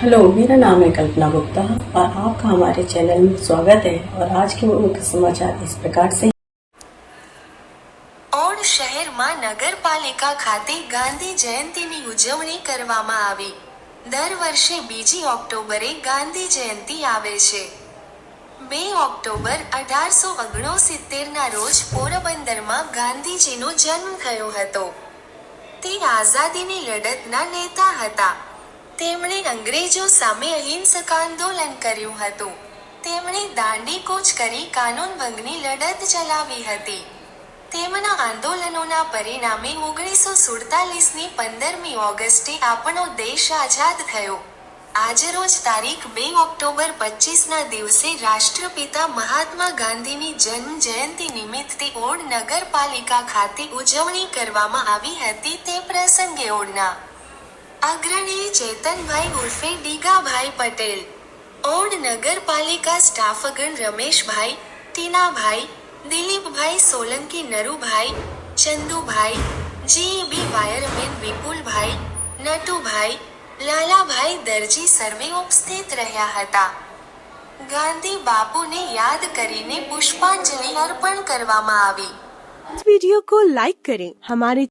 Hello मेरा नाम है कल्पना गुप्ता और आपका हमारे चैनल में स्वागत है और आज के मुख्य समाचार इस प्रकार से ઓડ શહેરમાં નગરપાલિકા ખાતે ગાંધી જયંતિની ઉજવણી કરવામાં આવી દર વર્ષે બીજી ઓક્ટોબરે ગાંધી જયંતિ આવે છે બે ઓક્ટોબર અઢારસો ઓગણસિત્તેરના રોજ પોરબંદરમાં ગાંધીજીનો જન્મ થયો હતો તે આઝાદીની લડતના નેતા હતા તેમણે અંગ્રેજો સામે અહિંસક આંદોલન કર્યું હતું. તેમણે દાંડી કૂચ કરી કાનૂન ભંગની લડત ચલાવી હતી. તેમના આંદોલનોના પરિણામે ઓગણીસો સુડતાલીસની પંદરમી ઓગસ્ટે આપણો દેશ આઝાદ થયો. આજરોજ તારીખ બે ઓક્ટોબર પચીસના દિવસે રાષ્ટ્રપિતા મહાત્મા ગાંધીની જન્મ જયંતિ નિમિત્તે ઓડ નગરપાલિકા ખાતે ઉજવણી કરવામાં આવી હતી તે પ્રસંગે ઓડના અગ્રણી ચેતનભાઈ ઉર્ફે ડીગાભાઈ પટેલ ઓડ નગરપાલિકા સ્ટાફગણ રમેશભાઈ ટીનાભાઈ દિલીપભાઈ સોલંકી નરુભાઈ ચંદુભાઈ જીબી વાયરમેન વિપુલભાઈ નટુભાઈ લાલાભાઈ દરજી સર્વે ઉપસ્થિત રહ્યા હતા ગાંધી બાપુને યાદ કરીને પુષ્પાંજલિ અર્પણ કરવામાં આવી इस वीडियो को लाइक करें हमारे